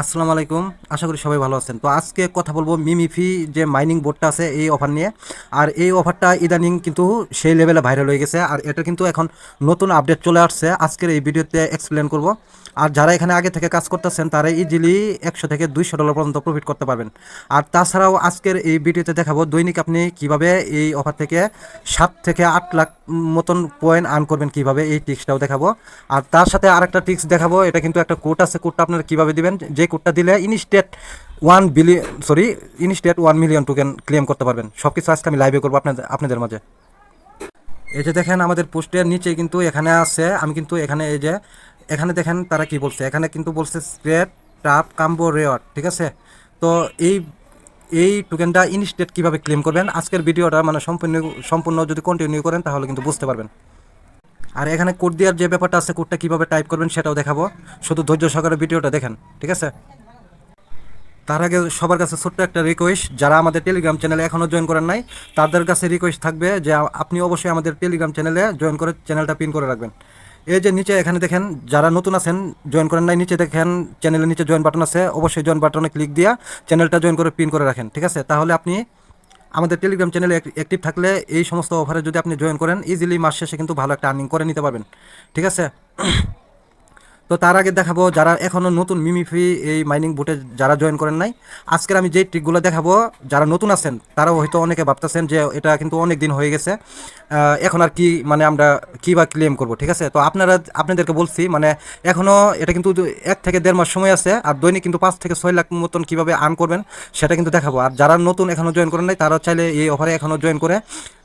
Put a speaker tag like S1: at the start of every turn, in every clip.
S1: আসসালামু আলাইকুম। আশা করি সবাই ভালো আছেন। তো আজকে কথা বলব মিমিফি যে মাইনিং বোর্ডটা আছে এই অফার নিয়ে। আর এই অফারটা ইদানিং কিন্তু সেই লেভেলে ভাইরাল হয়ে গেছে। আর এটা কিন্তু এখন নতুন আপডেট চলে আসছে। আজকের এই ভিডিওতে এক্সপ্লেন করব। আর যারা এখানে আগে থেকে কাজ করতেছেন, তারা ইজিলি একশো থেকে দুইশো ডলার পর্যন্ত প্রফিট করতে পারবেন। আর তাছাড়াও আজকের এই ভিডিওতে দেখাবো দৈনিক আপনি কীভাবে এই অফার থেকে সাত থেকে আট লাখ মতন পয়েন্ট আর্ন করবেন, কীভাবে এই টিক্সটাও দেখাবো। আর তার সাথে আরেকটা টিক্স দেখাবো। এটা কিন্তু একটা কোড আছে। কোডটা আপনারা কীভাবে দিবেন? যে কোডটা দিলে instant one billion sorry instant one million token claim করতে পারবেন। সব কিছু আজকে আমি লাইভে করব আপনাদের আপনাদের মাঝে। এই যে দেখেন আমাদের পোস্টের নিচে কিন্তু এখানে আছে, আমি কিন্তু এখানে এই যে, এখানে দেখেন তারা কি বলছে, এখানে কিন্তু বলছে স্ক্রেপ টাপ কাম্বো রেওয়ার্ড ঠিক আছে? তো এই এই টোকেনটা ইনস্টেট কীভাবে ক্লেম করবেন? আজকের ভিডিওটা মানে সম্পূর্ণ সম্পূর্ণ যদি কন্টিনিউ করেন তাহলে কিন্তু বুঝতে পারবেন। আর এখানে কোড দেওয়ার যে ব্যাপারটা আছে, কোডটা কীভাবে টাইপ করবেন সেটাও দেখাবো। শুধু ধৈর্য সহকারে ভিডিওটা দেখেন, ঠিক আছে? তার আগে সবার কাছে ছোট্ট একটা রিকোয়েস্ট যারা আমাদের টেলিগ্রাম চ্যানেলে এখনও জয়েন করেন নাই, তাদের কাছে রিকোয়েস্ট থাকবে যে আপনি অবশ্যই আমাদের টেলিগ্রাম চ্যানেলে জয়েন করে চ্যানেলটা পিন করে রাখবেন। এই যে নিচে এখানে দেখেন, যারা নতুন আছেন জয়েন করেন নাই, নিচে দেখেন চ্যানেলের নিচে জয়েন বাটন আছে, অবশ্যই জয়েন বাটনে ক্লিক দিয়া চ্যানেলটা জয়েন করে পিন করে রাখেন, ঠিক আছে? তাহলে আপনি আমাদের টেলিগ্রাম চ্যানেলে অ্যাক্টিভ থাকলে এই সমস্ত অফারে যদি আপনি জয়েন করেন ইজিলি মাস শেষে কিন্তু ভালো একটা আর্নিং করে নিতে পারবেন। ঠিক আছে? তো তার আগে দেখাবো যারা এখনও নতুন মিমিফি এই মাইনিং বুটে যারা জয়েন করেন নাই, আজকের আমি যেই ট্রিকগুলো দেখাবো, যারা নতুন আছেন, তারাও হয়তো অনেকে ভাবতেছেন যে এটা কিন্তু অনেক দিন হয়ে গেছে এখন আর কি মানে আমরা কী বা ক্লেম করব, ঠিক আছে? তো আপনারা, আপনাদেরকে বলছি মানে এখনও এটা কিন্তু এক থেকে দেড় মাস সময় আছে, আর দৈনিক কিন্তু পাঁচ থেকে ছয় লাখ মতন কীভাবে আর্ন করবেন, সেটা কিন্তু দেখাবো। আর যারা নতুন এখনও জয়েন করেন নাই তারা চাইলে এই অফারে এখনও জয়েন করে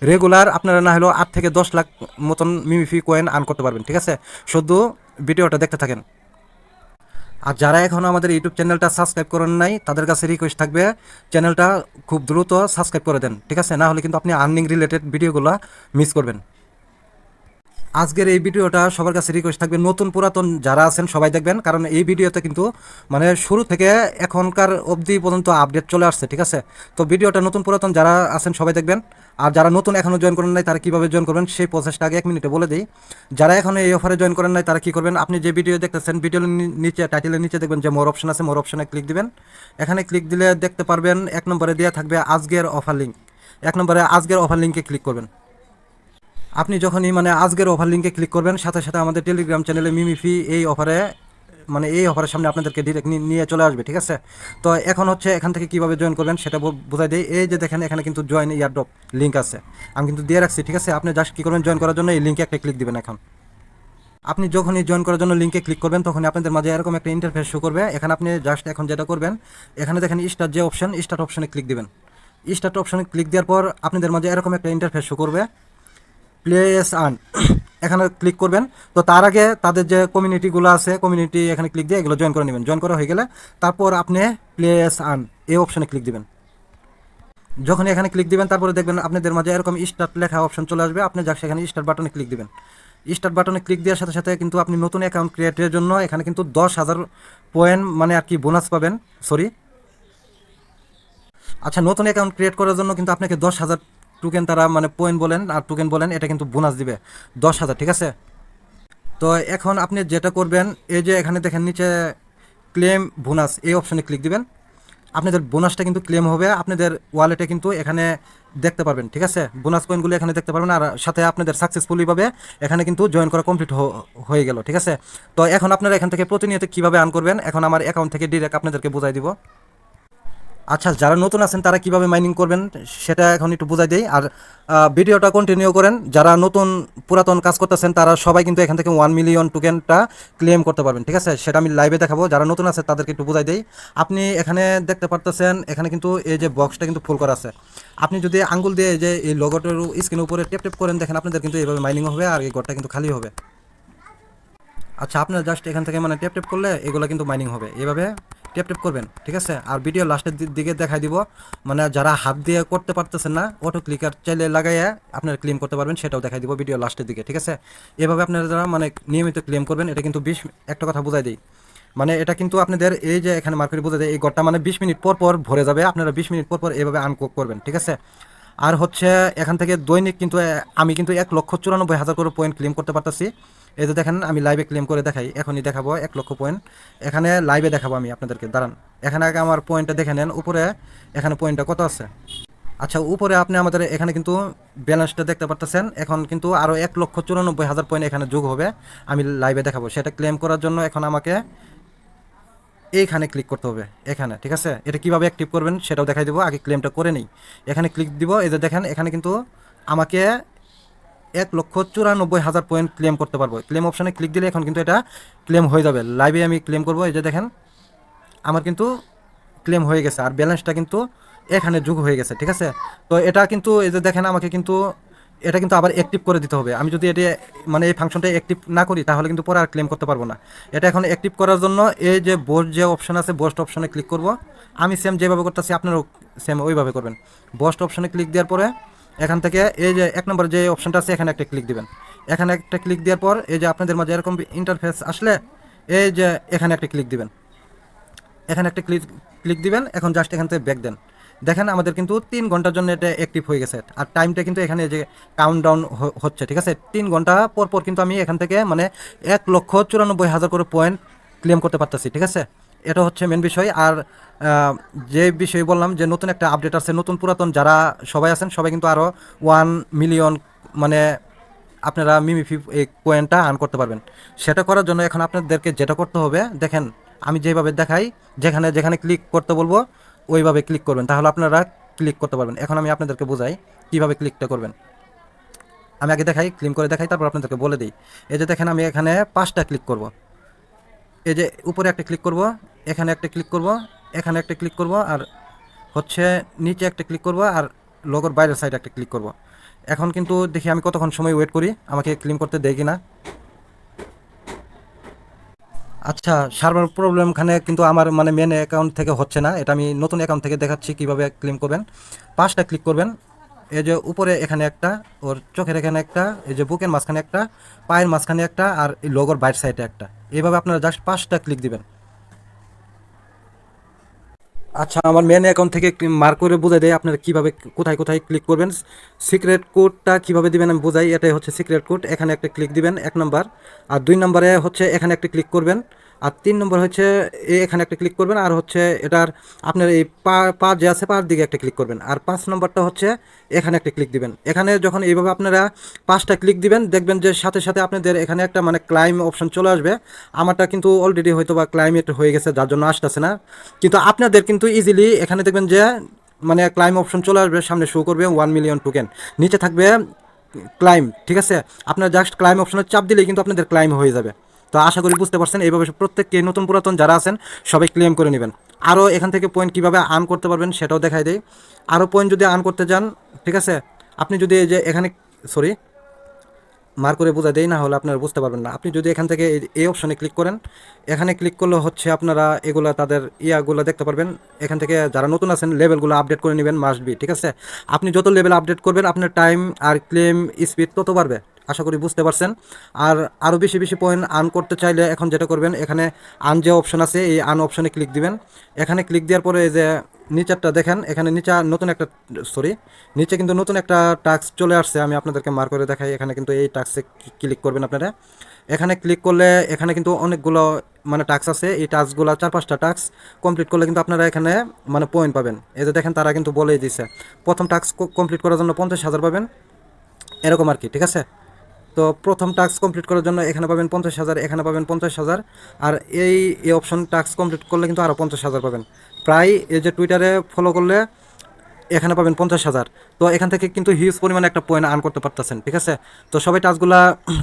S1: রেগুলার আপনারা না হলেও আট থেকে দশ লাখ মতন মিমিফি কয়েন আর্ন করতে পারবেন, ঠিক আছে? শুধু ভিডিওটা দেখতে থাকেন। আর যারা এখনও আমাদের ইউটিউব চ্যানেলটা সাবস্ক্রাইব করেন নাই, তাদের কাছে রিকোয়েস্ট থাকবে, চ্যানেলটা খুব দ্রুত সাবস্ক্রাইব করে দেন, ঠিক আছে? না হলে কিন্তু আপনি আর্নিং রিলেটেড ভিডিওগুলো মিস করবেন। আজকের এই ভিডিওটা সবার কাছে রিকোয়েস্ট থাকবে। নতুন পুরাতন যারা আছেন, সবাই দেখবেন, কারণ এই ভিডিওতে কিন্তু মানে শুরু থেকে এখনকার অবধি পর্যন্ত আপডেট চলে আসছে, ঠিক আছে? তো ভিডিওটা নতুন পুরাতন যারা আছেন, সবাই দেখবেন। আর যারা নতুন এখনও জয়েন করেন নাই, তারা কীভাবে জয়েন করবেন, সেই প্রসেসটা আগে এক মিনিটে বলে দিই। যারা এখনও এই অফারে জয়েন করেন নাই, তারা কী করবেন? আপনি যে ভিডিও দেখতেছেন ভিডিওর নিচে টাইটেলের নিচে দেখবেন যে মোর অপশন আছে মোর অপশনে ক্লিক দিবেন। এখানে ক্লিক দিলে দেখতে পারবেন, এক নম্বরে দেওয়া থাকবে আজকের অফার লিঙ্ক এক নম্বরে আজকের অফার লিঙ্কে ক্লিক করবেন। আপনি যখনই মানে আজকের অফার লিঙ্কে ক্লিক করবেন, সাথে সাথে আমাদের টেলিগ্রাম চ্যানেলে মিমিফি এই অফারে মানে এই অফারের সামনে আপনাদেরকে ডিরেক্ট নিয়ে চলে আসবে, ঠিক আছে? তো এখন হচ্ছে এখান থেকে কীভাবে জয়েন করবেন সেটা বোঝাই দিই। এই যে দেখেন, এখানে কিন্তু জয়েন ইয়ারড্রপ লিঙ্ক আছে। আমি কিন্তু দিয়ে রাখছি, ঠিক আছে? আপনি জাস্ট কী করবেন জয়েন করার জন্য এই লিঙ্কে একটা ক্লিক দিবেন এখন। আপনি যখনই জয়েন করার জন্য লিঙ্কে ক্লিক করবেন, তখনই আপনাদের মাঝে এরকম একটা ইন্টারফেস শো করবে। এখানে আপনি জাস্ট এখন যেটা করবেন, এখানে দেখেন স্টার্ট যে অপশন স্টার্ট অপশনে ক্লিক দিবেন। স্টার্ট অপশনে ক্লিক দেওয়ার পর আপনাদের মাঝে এরকম একটা ইন্টারফেস শো করবে। প্লেস আন এখানে ক্লিক করবেন। তো তার আগে তাদের যে কমিউনিটিগুলো আছে কমিউনিটি এখানে ক্লিক দিয়ে এগুলো জয়েন করে নেবেন। জয়েন করা হয়ে গেলে তারপর আপনি প্লেস আন এই অপশানে ক্লিক দিবেন। যখন এখানে ক্লিক দিবেন, তারপরে দেখবেন আপনাদের মাঝে এরকম স্টার্ট লেখা অপশন চলে আসবে। আপনি যাক সেখানে স্টার্ট বাটনে ক্লিক দিবেন। স্টার্ট বাটনে ক্লিক দেওয়ার সাথে সাথে কিন্তু আপনি নতুন অ্যাকাউন্ট ক্রিয়েটের জন্য এখানে কিন্তু দশ হাজার পয়েন্ট মানে আর কি বোনাস পাবেন। সরি আচ্ছা নতুন অ্যাকাউন্ট ক্রিয়েট করার জন্য কিন্তু আপনাকে দশ হাজার টোকেন তারা মানে পয়েন্ট বলেন আর টোকেন বলেন, এটা কিন্তু বোনাস দিবে। দশ হাজার, ঠিক আছে? তো এখন আপনি যেটা করবেন, এই যে এখানে দেখেন নিচে ক্লেম বোনাস এই অপশনে ক্লিক দিবেন। আপনাদের বোনাসটা কিন্তু ক্লেম হবে, আপনাদের ওয়ালেটে কিন্তু এখানে দেখতে পারবেন, ঠিক আছে? বোনাস পয়েন্টগুলো এখানে দেখতে পারবেন, আর সাথে আপনাদের সাকসেসফুলিভাবে এখানে কিন্তু জয়েন করা কমপ্লিট হয়ে গেল, ঠিক আছে? তো এখন আপনারা এখান থেকে প্রতিনিয়ত কীভাবে আর্ন করবেন, এখন আমার অ্যাকাউন্ট থেকে ডিরেক্ট আপনাদেরকে বোঝাই দিব। আচ্ছা যারা নতুন আছেন, তারা কীভাবে মাইনিং করবেন, সেটা এখন একটু বোঝাই দিই। আর ভিডিওটা কন্টিনিউ করেন। যারা নতুন, পুরাতন কাজ করতেছেন, তারা সবাই কিন্তু এখান থেকে ওয়ান মিলিয়ন টোকেনটা ক্লেম করতে পারবেন, ঠিক আছে? সেটা আমি লাইভে দেখাবো। যারা নতুন আছে, তাদেরকে একটু বোঝাই দিই। আপনি এখানে দেখতে পারতেছেন, এখানে কিন্তু এই যে বক্সটা কিন্তু ফুল করা আছে। আপনি যদি আঙ্গুল দিয়ে যে এই লগোটার স্ক্রিনের উপরে টেপ টেপ করেন, দেখেন আপনাদের কিন্তু এইভাবে মাইনিং হবে, আর এই ঘরটা কিন্তু খালি হবে। আচ্ছা আপনার জাস্ট এখান থেকে মানে টেপ টেপ করলে এগুলো কিন্তু মাইনিং হবে। এভাবে টেপ টেপ করবেন, ঠিক আছে? আর ভিডিও লাস্টের দিকে দেখাই দিব। মানে যারা হাত দিয়ে করতে পারতেছেন না অটো ক্লিকার চাইলে লাগাইয়া আপনারা ক্লেম করতে পারবেন, সেটাও দেখাই দিব ভিডিও লাস্টের দিকে, ঠিক আছে? এভাবে আপনারা যারা মানে নিয়মিত ক্লেম করবেন, এটা কিন্তু বিশ একটা কথা বোঝাই দিই। মানে এটা কিন্তু আপনাদের এই যে এখানে মার্কেট বোঝা যায় এই গড়টা মানে বিশ মিনিট পর পর ভরে যাবে, আপনারা বিশ মিনিট পর পর এভাবে আনকুক করবেন, ঠিক আছে? আর হচ্ছে এখান থেকে দৈনিক কিন্তু আমি কিন্তু এক লক্ষ চুরানব্বই হাজার করে পয়েন্ট ক্লেম করতে পারতেছি। এই যে দেখেন, আমি লাইভে ক্লেম করে দেখাই, এখনই দেখাবো এক লক্ষ পয়েন্ট এখানে লাইভে দেখাবো আমি আপনাদেরকে, দাঁড়ান। এখানে আগে আমার পয়েন্টটা দেখে নেন, উপরে এখানে পয়েন্টটা কত আছে? আচ্ছা উপরে আপনি আমাদের এখানে কিন্তু ব্যালেন্সটা দেখতে পারতেছেন। এখন কিন্তু আরও এক লক্ষ চুরানব্বই হাজার পয়েন্ট এখানে যোগ হবে, আমি লাইভে দেখাবো। সেটা ক্লেম করার জন্য এখন আমাকে এইখানে ক্লিক করতে হবে, এখানে, ঠিক আছে? এটা কীভাবে অ্যাক্টিভ করবেন সেটাও দেখাই দেবো, আগে ক্লেমটা করে নিই। এখানে ক্লিক দিব, এই যে দেখেন, এখানে কিন্তু আমাকে এক লক্ষ চুরানব্বই হাজার পয়েন্ট ক্লেম করতে পারব। ক্লেম অপশানে ক্লিক দিলে এখন কিন্তু এটা ক্লেম হয়ে যাবে। লাইভে আমি ক্লেম করব, এই যে দেখেন, আমার কিন্তু ক্লেম হয়ে গেছে। আর ব্যালেন্সটা কিন্তু এখানে যোগ হয়ে গেছে, ঠিক আছে? তো এটা কিন্তু, এই যে দেখেন, আমাকে কিন্তু এটা কিন্তু আবার অ্যাক্টিভ করে দিতে হবে। আমি যদি এটা মানে এই ফাংশনটা অ্যাক্টিভ না করি, তাহলে কিন্তু পরে আর ক্লেম করতে পারব না। এটা এখন অ্যাক্টিভ করার জন্য এই যে বোস্ট যে অপশন আছে বোস্ট অপশনে ক্লিক করব। আমি সেম যেভাবে করতেছি, আপনারাও সেম ওইভাবে করবেন। বোস্ট অপশনে ক্লিক দেওয়ার পরে, এখান থেকে এই যে এক নম্বর যে অপশনটা আছে, এখানে একটা ক্লিক দিবেন। এখানে একটা ক্লিক দেওয়ার পর, এই যে আপনাদের মাঝে এরকম ইন্টারফেস আসলে, এই যে এখানে একটা ক্লিক দিবেন। এখানে একটা ক্লিক ক্লিক দিবেন, এখন জাস্ট এখান থেকে ব্যাক দেন। দেখেন আমাদের কিন্তু তিন ঘণ্টার জন্য এটা অ্যাক্টিভ হয়ে গেছে। আর টাইমটা কিন্তু এখানে যে কাউন্ট ডাউন হচ্ছে, ঠিক আছে? তিন ঘণ্টা পর পর কিন্তু আমি এখান থেকে মানে এক লক্ষ চুরানব্বই হাজার করে পয়েন্ট ক্লেম করতে পারতেছি, ঠিক আছে? এটা হচ্ছে মেন বিষয়। আর যে বিষয় বললাম যে নতুন একটা আপডেট আছে নতুন পুরাতন যারা সবাই আছেন, সবাই কিন্তু আরও ওয়ান মিলিয়ন মানে আপনারা মিমিফি এই পয়েন্টটা আর্ন করতে পারবেন। সেটা করার জন্য এখন আপনাদেরকে যেটা করতে হবে, দেখেন, আমি যেভাবে দেখাই, যেখানে যেখানে ক্লিক করতে বলব ওইভাবে ক্লিক করবেন, তাহলে আপনারা ক্লিক করতে পারবেন। এখন আমি আপনাদেরকে বোঝাই কীভাবে ক্লিকটা করবেন। আমি আগে দেখাই ক্লিক করে দেখাই, তারপর আপনাদেরকে বলে দিই। এই যে দেখেন, আমি এখানে পাঁচটা ক্লিক করব। এই যে উপরে একটা ক্লিক করব, এখানে একটা ক্লিক করব, এখানে একটা ক্লিক করব, আর হচ্ছে নিচে একটা ক্লিক করব, আর লোগোর বাইরের সাইডে একটা ক্লিক করব। এখন কিন্তু দেখি আমি কতক্ষণ সময় ওয়েট করি, আমাকে ক্লিন করতে দেয় কিনা। আচ্ছা সার্ভার প্রবলেম খানে কিন্তু আমার মানে মেন অ্যাকাউন্ট থেকে হচ্ছে না। এটা আমি নতুন অ্যাকাউন্ট থেকে দেখাচ্ছি কীভাবে ক্লেম করবেন। পাঁচটা ক্লিক করবেন। এই যে উপরে এখানে একটা, ওর চোখের এখানে একটা, এই যে বুকের মাঝখানে একটা, পায়ের মাঝখানে একটা, আর এই লোগোর বাইট সাইডে একটা। এইভাবে আপনারা জাস্ট পাঁচটা ক্লিক দিবেন। আচ্ছা আমার মেন অ্যাকাউন্ট থেকে মার্ক করে বোঝাই দেয় আপনারা কীভাবে, কোথায় কোথায় ক্লিক করবেন। সিক্রেট কোডটা কীভাবে দিবেন আমি বোঝাই, এটাই হচ্ছে সিক্রেট কোড এখানে একটা ক্লিক দিবেন, এক নাম্বার আর দুই নাম্বারে হচ্ছে এখানে একটা ক্লিক করবেন। আর তিন নম্বর হচ্ছে এখানে একটা ক্লিক করবেন, আর হচ্ছে এটার আপনার এই পা পা যে আছে পার দিকে একটা ক্লিক করবেন। আর পাঁচ নম্বরটা হচ্ছে এখানে একটা ক্লিক দিবেন। এখানে যখন এইভাবে আপনারা পাঁচটা ক্লিক দিবেন, দেখবেন যে সাথে সাথে আপনাদের এখানে একটা মানে ক্লাইম অপশন চলে আসবে। আমারটা কিন্তু অলরেডি হয়তো বা ক্লাইমেট হয়ে গেছে, যার জন্য আসতেছে না। কিন্তু আপনাদের কিন্তু ইজিলি এখানে দেখবেন যে মানে ক্লাইম অপশন চলে আসবে, সামনে শো করবে ওয়ান মিলিয়ন টোকেন নিচে থাকবে ক্লাইম ঠিক আছে? আপনার জাস্ট ক্লাইম অপশনে চাপ দিলেই কিন্তু আপনাদের ক্লাইম হয়ে যাবে। তো আশা করি বুঝতে পারছেন, এইভাবে প্রত্যেককে নতুন পুরাতন যারা আছেন সবাই ক্লেম করে নেবেন। আরও এখান থেকে পয়েন্ট কীভাবে আর্ন করতে পারবেন সেটাও দেখাই দেয় আরও পয়েন্ট যদি আর্ন করতে যান ঠিক আছে? আপনি যদি এই যে এখানে সরি মার করে বোঝা দেয় না হলে আপনারা বুঝতে পারবেন না। আপনি যদি এখান থেকে এই- অপশনে ক্লিক করেন, এখানে ক্লিক করলে হচ্ছে আপনারা এগুলা তাদের ইয়াগুলো দেখতে পারবেন। এখান থেকে যারা নতুন আছেন লেভেলগুলো আপডেট করে নেবেন মাস্ট বি ঠিক আছে? আপনি যত লেভেল আপডেট করবেন, আপনার টাইম আর ক্লেম স্পিড তত বাড়বে। আশা করি বুঝতে পারছেন। আর আরও বেশি বেশি পয়েন্ট আর্ন করতে চাইলে এখন যেটা করবেন, এখানে আন যে অপশন আছে, এই আন অপশনে ক্লিক দিবেন। এখানে ক্লিক দেওয়ার পরে এই যে নিচেরটা দেখেন, এখানে নিচে নতুন একটা সরি নিচে কিন্তু নতুন একটা টাস্ক চলে আসছে, আমি আপনাদেরকে মার করে দেখাই। এখানে কিন্তু এই টাস্কে ক্লিক করবেন আপনারা। এখানে ক্লিক করলে এখানে কিন্তু অনেকগুলো মানে টাস্ক আছে। এই টাস্কগুলো চার পাঁচটা টাস্ক কমপ্লিট করলে কিন্তু আপনারা এখানে মানে পয়েন্ট পাবেন। এই যে দেখেন, তারা কিন্তু বলেই দিছে। প্রথম টাস্ক কমপ্লিট করার জন্য পঞ্চাশ হাজার পাবেন। এরকম আর কি, ঠিক আছে? তো প্রথম টাস্ক কমপ্লিট করার জন্য এখানে পাবেন পঞ্চাশ হাজার, এখানে পাবেন পঞ্চাশ হাজার, আর এই এই অপশন টাস্ক কমপ্লিট করলে কিন্তু আরও পঞ্চাশ হাজার পাবেন। প্রায় এই যে টুইটারে ফলো করলে এখানে পাবেন পঞ্চাশ হাজার। তো এখান থেকে কিন্তু হিউজ পরিমাণে একটা পয়েন্ট আর্ন করতে পারতেছেন, ঠিক আছে? তো সবাই টাস্কগুলো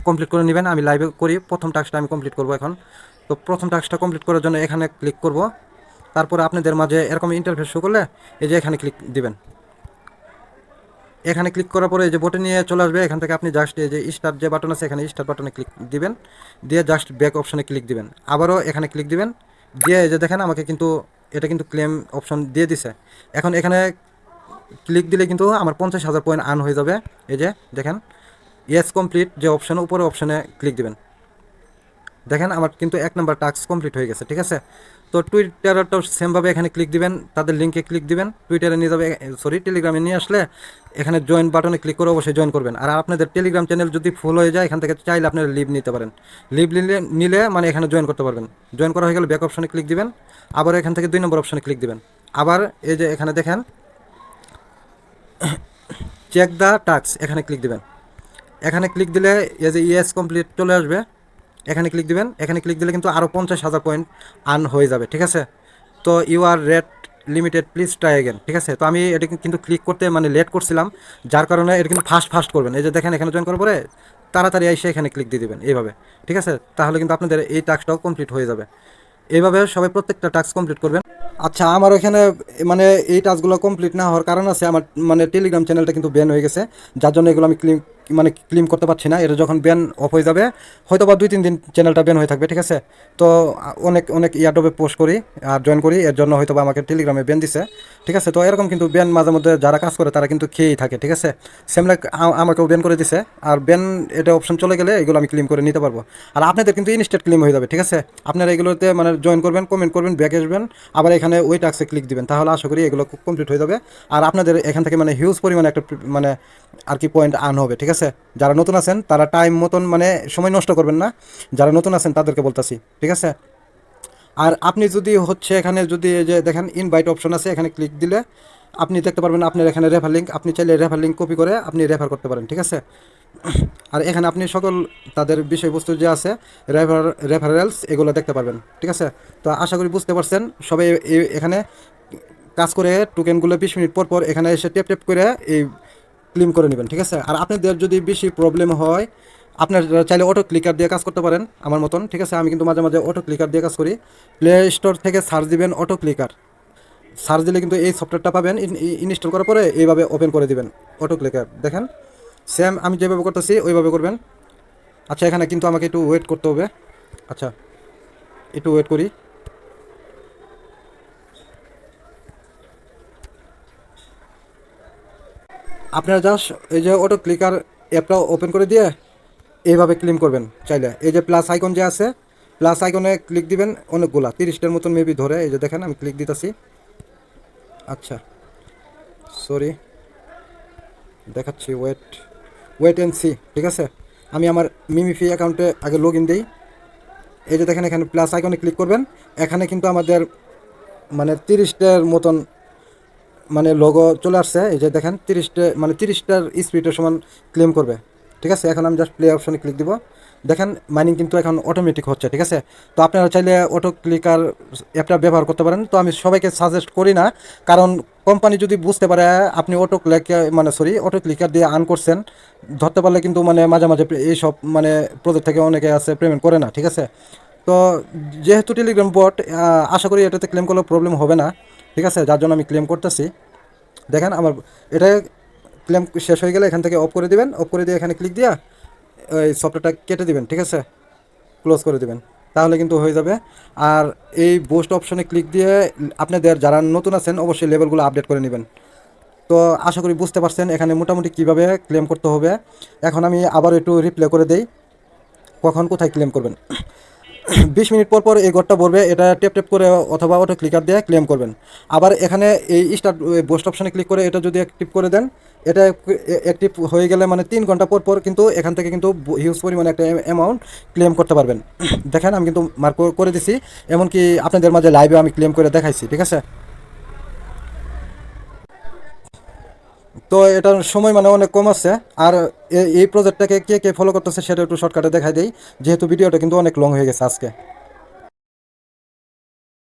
S1: কমপ্লিট করে নেবেন, আমি লাইভে করি, প্রথম টাস্কটা আমি কমপ্লিট করব এখন। তো প্রথম টাস্কটা কমপ্লিট করার জন্য এখানে ক্লিক করব। তারপরে আপনাদের মাঝে এরকম ইন্টারফেস শো করলে এই যে এখানে ক্লিক দিবেন। এখানে ক্লিক করার পরে এই যে বোটে নিয়ে চলে আসবে, এখান থেকে আপনি জাস্ট এই যে স্টার যে বাটন আছে, এখানে স্টার বাটনে ক্লিক দিবেন। দিয়ে জাস্ট ব্যাক অপশনে ক্লিক দিবেন। আবারও এখানে ক্লিক দিবেন। দিয়ে এই যে দেখেন, আমাকে কিন্তু এটা কিন্তু ক্লেম অপশন দিয়ে দিছে। এখন এখানে ক্লিক দিলে কিন্তু আমার পঞ্চাশ হাজার পয়েন্ট আর্ন হয়ে যাবে। এই যে দেখেন ইয়েস কমপ্লিট যে অপশন উপরে অপশনে ক্লিক দিবেন। দেখেন আমার কিন্তু এক নম্বর টাস্ক কমপ্লিট হয়ে গেছে, ঠিক আছে? তো টুইটারটাও সেমভাবে এখানে ক্লিক দিবেন, তাদের লিঙ্কে ক্লিক দিবেন টুইটারে নিয়ে যাবে সরি টেলিগ্রামে নিয়ে আসলে এখানে জয়েন বাটনে ক্লিক করে অবশ্যই জয়েন করবেন। আর আপনাদের টেলিগ্রাম চ্যানেল যদি ফুল হয়ে যায়, এখান থেকে চাইলে আপনারা লিভ নিতে পারেন। লিভ নিলে নিলে মানে এখানে জয়েন করতে পারবেন। জয়েন করা হয়ে গেলে ব্যাক অপশনে ক্লিক দিবেন, আবার এখান থেকে দুই নম্বর অপশনে ক্লিক দিবেন। আবার এই যে এখানে দেখেন চেক দ্য টাস্ক এখানে ক্লিক দিবেন। এখানে ক্লিক দিলে এই যে ইয়েস কমপ্লিট চলে আসবে। এখানে ক্লিক দিবেন, এখানে ক্লিক দিলে কিন্তু আরও পঞ্চাশ হাজার পয়েন্ট আর্ন হয়ে যাবে, ঠিক আছে? তো you are rate limited please try again ঠিক আছে? তো আমি এটা কিন্তু ক্লিক করতে মানে লেট করছিলাম, যার কারণে এটা কিন্তু ফাস্ট ফাস্ট করবেন এই যে দেখেন, এখানে জয়েন করার পরে তাড়াতাড়ি এসে এখানে ক্লিক দিয়ে দিবেন, এইভাবে, ঠিক আছে? তাহলে কিন্তু আপনাদের এই টাস্কটাও কমপ্লিট হয়ে যাবে। এইভাবে সবাই প্রত্যেকটা টাস্ক কমপ্লিট করবেন। আচ্ছা আমার ওখানে মানে এই টাস্কগুলো কমপ্লিট না হওয়ার কারণ আছে, আমার মানে টেলিগ্রাম চ্যানেলটা কিন্তু ব্যান হয়ে গেছে, যার জন্য এগুলো আমি ক্লিম মানে ক্লিম করতে পারছি না এটা যখন ব্যান অফ হয়ে যাবে হয়তো বা দুই, তিন দিন চ্যানেলটা ব্যান হয়ে থাকবে, ঠিক আছে? তো অনেক অনেক ইয়ারডবে পোস্ট করি আর জয়েন করি, এর জন্য হয়তো বা আমাকে টেলিগ্রামে ব্যান দিছে, ঠিক আছে? তো এরকম কিন্তু ব্যান মাঝে মধ্যে যারা কাজ করে তারা কিন্তু খেয়েই থাকে, ঠিক আছে? সেম লাইক আমাকেও ব্যান করে দিছে, আর ব্যান এটা অপশন চলে গেলে এগুলো আমি ক্লিম করে নিতে পারব। আর আপনাদের কিন্তু ইনস্টেট ক্লিম হয়ে যাবে, ঠিক আছে? আপনারা এগুলোতে মানে জয়েন করবেন কমেন্ট করবেন ব্যাক আসবেন, আবার এখানে ওই টাক্সে ক্লিক দিবেন, তাহলে আশা করি এগুলো কমপ্লিট হয়ে যাবে। আর আপনাদের এখান থেকে মানে হিউজ পরিমাণে একটা মানে আর কি পয়েন্ট আর্ন হবে, ঠিক আছে? যারা নতুন আছেন, তারা টাইম মতন মানে সময় নষ্ট করবেন না। যারা নতুন আছেন, তাদেরকে বলতেছি, ঠিক আছে? আর আপনি যদি হচ্ছে এখানে যদি যে দেখেন ইনভাইট অপশন আছে, এখানে ক্লিক দিলে আপনি দেখতে পারবেন আপনার এখানে রেফার লিঙ্ক আপনি চাইলে রেফার লিঙ্ক কপি করে আপনি রেফার করতে পারেন, ঠিক আছে? আর এখানে আপনি সকল তাদের বিষয়বস্তু যে আছে রেফার রেফারেলস এগুলো দেখতে পারবেন, ঠিক আছে? তো আশা করি বুঝতে পারছেন, সবাই এখানে কাজ করে টোকেনগুলো বিশ মিনিট পর পর এখানে এসে টেপ টেপ করে এই ক্লিম করে নেবেন, ঠিক আছে? আর আপনাদের যদি বেশি প্রবলেম হয়, আপনার চাইলে অটো ক্লিকার দিয়ে কাজ করতে পারেন, আমার মতন, ঠিক আছে? আমি কিন্তু মাঝে মাঝে অটো ক্লিকার দিয়ে কাজ করি। প্লে স্টোর থেকে সার্চ দিবেন অটো ক্লিকার সার্চ দিলে কিন্তু এই সফটওয়্যারটা পাবেন ইনস্টল করার পরে এইভাবে ওপেন করে দিবেন অটো ক্লিকার দেখেন? সেম আমি যেভাবে করতেছি, ওইভাবে করবেন। আচ্ছা এখানে কিন্তু আমাকে একটু ওয়েট করতে হবে। আচ্ছা একটু ওয়েট করি। আপনারা জাস্ট এই যে অটো ক্লিকার অ্যাপটা ওপেন করে দিয়ে এইভাবে ক্লিম করবেন চাইলে। এই যে প্লাস আইকন যে আছে প্লাস আইকনে ক্লিক দিবেন, অনেকগুলা, তিরিশটার মতন মেবি ধরে, এই যে দেখেন, আমি ক্লিক দিতেছি। আচ্ছা সরি দেখাচ্ছি ওয়েট ওয়েট অ্যান্ড সি ঠিক আছে? আমি আমার মিমিফি অ্যাকাউন্টে আগে লগ ইন দিই। এই যে দেখেন, এখানে প্লাস আইকনে ক্লিক করবেন। এখানে কিন্তু আমাদের মানে তিরিশটার মতন মানে লোগো চলে আসছে, এই যে দেখেন, তিরিশটা মানে তিরিশটার স্পিডের সমান ক্লেম করবে, ঠিক আছে? এখন আমি জাস্ট প্লে অপশনে ক্লিক দিব। দেখেন মাইনিং কিন্তু এখন অটোমেটিক হচ্ছে, ঠিক আছে? তো আপনারা চাইলে অটো ক্লিকার অ্যাপটা ব্যবহার করতে পারেন। তো আমি সবাইকে সাজেস্ট করি না, কারণ কোম্পানি যদি বুঝতে পারে, আপনি অটো ক্লিক মানে সরি অটো ক্লিকার দিয়ে আর্ন করছেন, ধরতে পারলে কিন্তু মানে মাঝে মাঝে এইসব মানে প্রজেক্ট থেকে অনেকে আছে পেমেন্ট করে না, ঠিক আছে? তো যেহেতু টেলিগ্রাম বট আশা করি এটাতে ক্লেম করলে প্রবলেম হবে না। ঠিক আছে? যার জন্য আমি ক্লেম করতেছি। দেখেন আমার, এটা ক্লেম শেষ হয়ে গেলে এখান থেকে অফ করে দিবেন। অফ করে দিয়ে এখানে ক্লিক দিয়া ওই সফটওয়্যারটা কেটে দিবেন, ঠিক আছে? ক্লোজ করে দিবেন। তাহলে কিন্তু হয়ে যাবে। আর এই বোস্ট অপশনে ক্লিক দিয়ে আপনাদের যারা নতুন আছেন, অবশ্যই লেভেলগুলো আপডেট করে নেবেন। তো আশা করি বুঝতে পারছেন এখানে মোটামুটি কীভাবে ক্লেম করতে হবে। এখন আমি আবার একটু রিপ্লে করে দেই। কখন কোথায় ক্লেম করবেন? বিশ মিনিট পর পর এই ঘরটা বলবে, এটা টেপ টেপ করে অথবা ওটা ক্লিকার দিয়ে ক্লেম করবেন। আবার এখানে এই স্টার্ট বোস্ট অপশানে ক্লিক করে এটা যদি অ্যাক্টিভ করে দেন, এটা অ্যাক্টিভ হয়ে গেলে মানে তিন ঘণ্টা পর পর কিন্তু এখান থেকে কিন্তু হিউজ পরিমাণে একটা অ্যামাউন্ট ক্লেম করতে পারবেন। দেখেন আমি কিন্তু মার্ক করে দিছি, এমনকি আপনাদের মাঝে লাইভে আমি ক্লেম করে দেখাইছি, ঠিক আছে? তো এটার সময় মানে অনেক কম আছে। আর এই প্রজেক্টটাকে কে কে ফলো করতেছে সেটা একটু শর্টকাটে দেখাই দেই। যেহেতু ভিডিওটা কিন্তু অনেক লং হয়ে গেছে আজকে।